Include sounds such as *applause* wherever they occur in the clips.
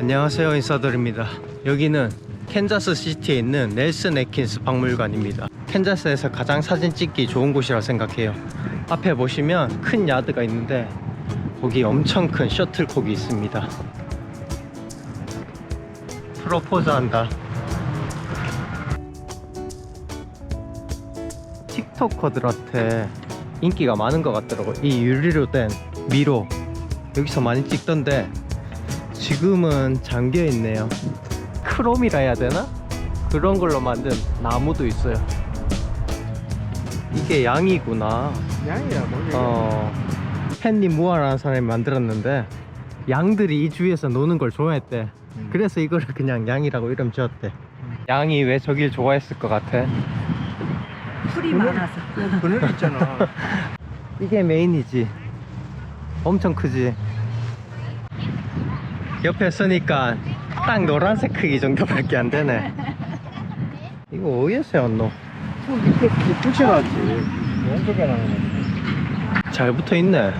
안녕하세요 인사드립니다. 여기는 캔자스 시티에 있는 넬슨 에킨스 박물관입니다. 캔자스에서 가장 사진 찍기 좋은 곳이라 생각해요. 앞에 보시면 큰 야드가 있는데 거기 엄청 큰 셔틀콕이 있습니다. 프로포즈 한다. 틱토커들한테 인기가 많은 것 같더라고요 이 유리로 된 미로. 여기서 많이 찍던데 지금은 잠겨 있네요. 크롬이라 해야 되나? 그런 걸로 만든 나무도 있어요. 이게 양이구나. 양이야 뭐지? 어, 헨리 무아라는 사람이 만들었는데 양들이 이 주위에서 노는 걸 좋아했대. 그래서 이걸 그냥 양이라고 이름 지었대. 양이 왜 저길 좋아했을 것 같아? 풀이 많아서 그늘 있잖아. *laughs* 이게 메인이지. 엄청 크지. 옆에 서니까 딱 노란색 크기 정도밖에 안 되네. 이거 어디에 세웠노? 그 밑에 붙여놨지. 왼쪽에 나는 잘 붙어 있네. 거.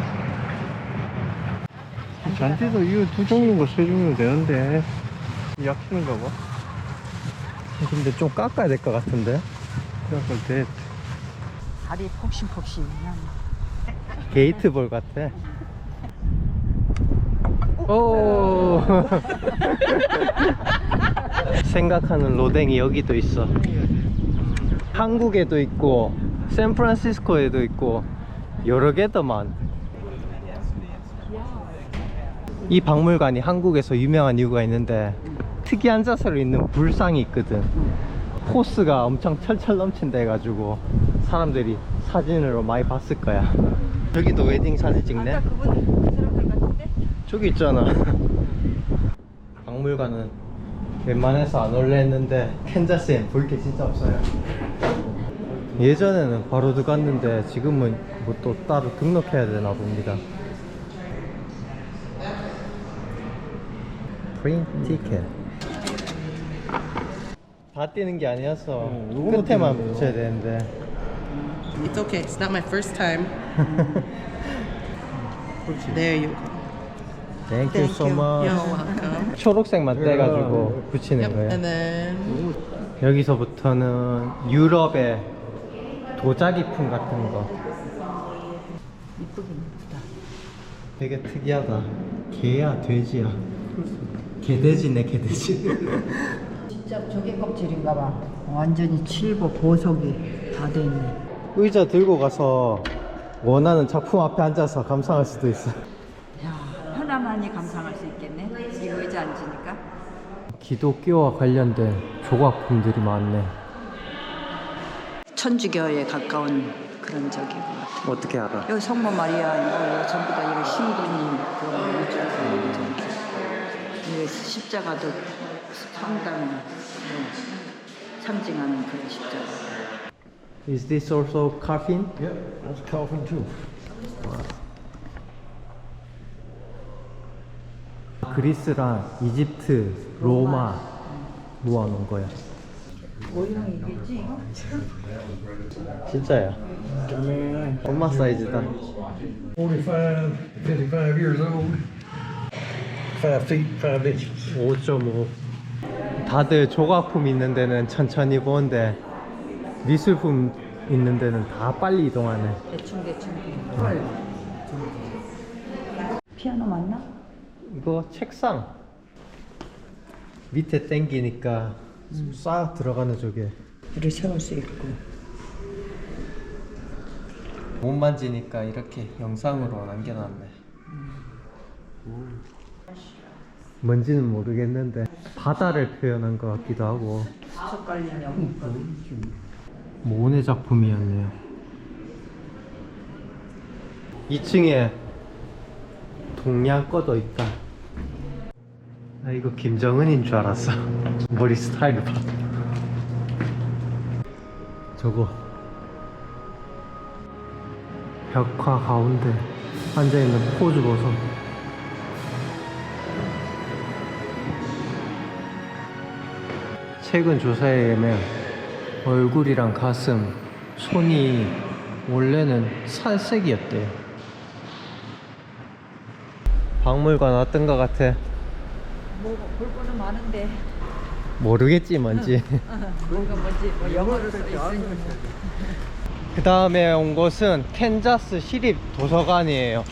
잔디도 이거 두 종류고 세 종류 되는데 약히는가 봐. 근데 좀 깎아야 될 것 같은데. 그래서 돼. 다리 폭신폭신한 게이트볼 같아. 오. *laughs* 생각하는 로댕이 여기도 있어. 한국에도 있고 샌프란시스코에도 있고 여러 개더만. 이 박물관이 한국에서 유명한 이유가 있는데 특이한 자세로 있는 불상이 있거든. 포스가 엄청 철철 넘친다 해가지고 사람들이 사진으로 많이 봤을 거야. 저기도 웨딩 사진 찍네. 저기 있잖아. *laughs* 박물관은 웬만해서 안 올래 했는데 캔자스엔 볼 게 진짜 없어요. 예전에는 바로 들어갔는데 지금은 뭐 또 따로 등록해야 되나 봅니다. 프린 티켓. 다 뛰는 게 아니어서 어, 요거만 끝에만. 붙여야 되는데 It's okay. It's not my first time. *laughs* There you go. Thank you so much. You're welcome. 초록색만 떼가지고 붙이는 Yep. 거예요. And then 여기서부터는 유럽의 도자기품 같은 거. 이쁘긴 이쁘다 되게 특이하다. 개야, 돼지야. 개돼지네, 개돼지. *laughs* 진짜 조개 껍질인가 봐 완전히 칠보 보석이 다 돼 있네 의자 들고 가서 원하는 작품 앞에 앉아서 감상할 수도 있어. 야 하나만이 감상할 수 있겠네 이 의자 앉으니까 기독교와 관련된 조각품들이 많네. 천주교에 가까운 그런 적인 것 같아 어떻게 알아? 여기 성모 마리아 이거 전부 다 이거 신부님 그런 이쪽 이게 십자가도 상당히 뭐 상징하는 그런 십자가 Is this also carving? Yeah, that's Calvin too. 그리스랑 이집트, 로마 모아놓은 거야. 모형이겠지 이거? 진짜야. 엄마 사이즈다. 45, 55 years old. 5 feet, 5 inches. 5.5 다들 조각품 있는 데는 천천히 보는데 미술품 있는 데는 다 빨리 이동하네 대충 대충 피아노 맞나? 이거 책상 밑에 당기니까 싹 들어가는 저게 이를 세울 수 있고. 못 만지니까 이렇게 영상으로 남겨놨네. 뭔지는 모르겠는데 바다를 표현한 것 같기도 하고. 모네 작품이었네요. 2층에 동양 꺼도 있다. 나 이거 김정은인 줄 알았어. *laughs* 머리 스타일 봐. 저거 벽화 가운데 앉아있는 포즈 보소. 최근 조사에 의하면 얼굴이랑 가슴, 손이 원래는 살색이었대요. 박물관 어떤 것 같아? 뭐볼 거는 많은데. 모르겠지 뭔지. 뭐가 뭔지 뭐 영어로 써 있으니 그 다음에 온 곳은 캔자스 시립 도서관이에요.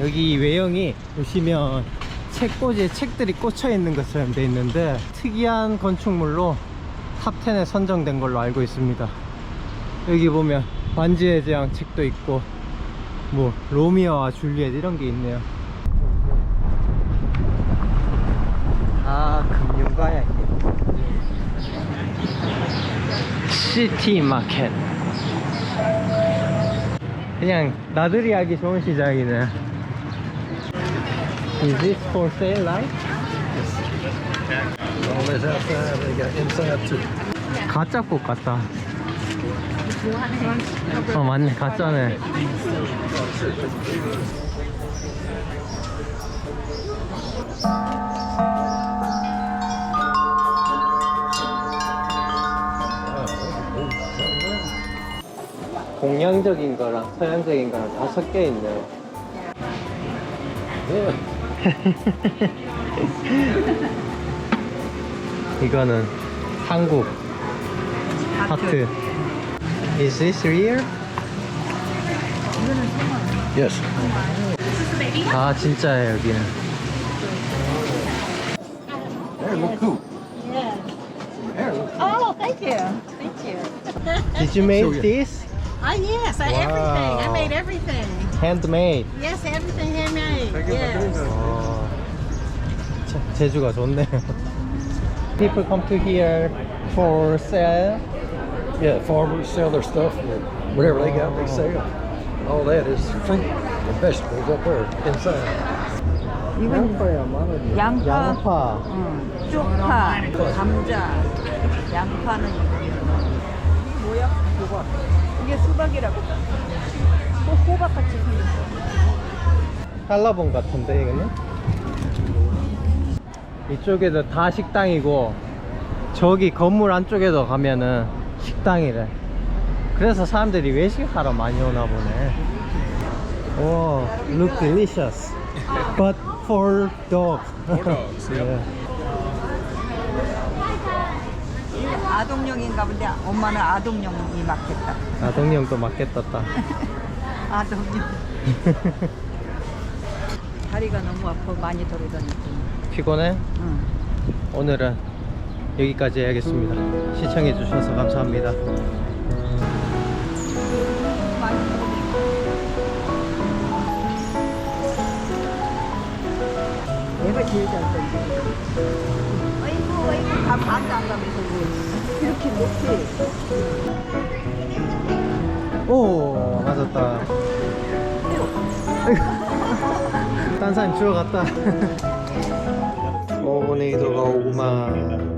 여기 외형이 보시면 책꽂이에 책들이 꽂혀 있는 것처럼 돼 있는데 특이한 건축물로 탑10에 선정된 걸로 알고 있습니다. 여기 보면 반지의 제왕 책도 있고 뭐 로미오와 줄리엣 이런 게 있네요 아 금융가야 이게 시티 마켓 그냥 나들이 하기 좋은 시장이네 Is this for sale like? All this outside, they got inside too. 가짜 꽃 같다 어 맞네 가짜네 동양적인 거랑 서양적인 거랑 다 섞여 있네요 이거는 한국 하트. Is this real? Yes. 아 진짜예요 여기는. There, look cool. Oh, thank you. Thank you. Did you make this? Oh, yes, I, everything. I Wow. made everything. Handmade. Yes, everything handmade. Thank you for doing Yes. that. 어, 참, 제주가 좋네요. People come to here for sale. Yeah, farmers sell their stuff. Whatever they got, they sell. All that is fruit and vegetables up there inside. 양파야 마늘. 양파. 양파. 응. 쪽파, 감자, 양파는 이게 수박이라고. 호, 호박같이 생겼어. 한라봉 같은데 이거는? 이쪽에도 다 식당이고 저기 건물 안쪽에도 가면은 식당이래 그래서 사람들이 외식하러 많이 오나 보네 오, look delicious *laughs* but for dogs for dogs, yeah. *laughs* 아동용인가 본데 엄마는 아동용이 맞겠다. 아동용도 맞겠다 *laughs* 아동용. *laughs* 다리가 너무 아파 많이 돌아다니고. 피곤해? 응. 오늘은 여기까지 해야겠습니다 시청해 주셔서 감사합니다 내가 제일 잘 던지고. 아이고, 아이고, 다 반도 안 가면서. 오 맞았다. 딴 사람 주워 갔다. 오네이도가 오구만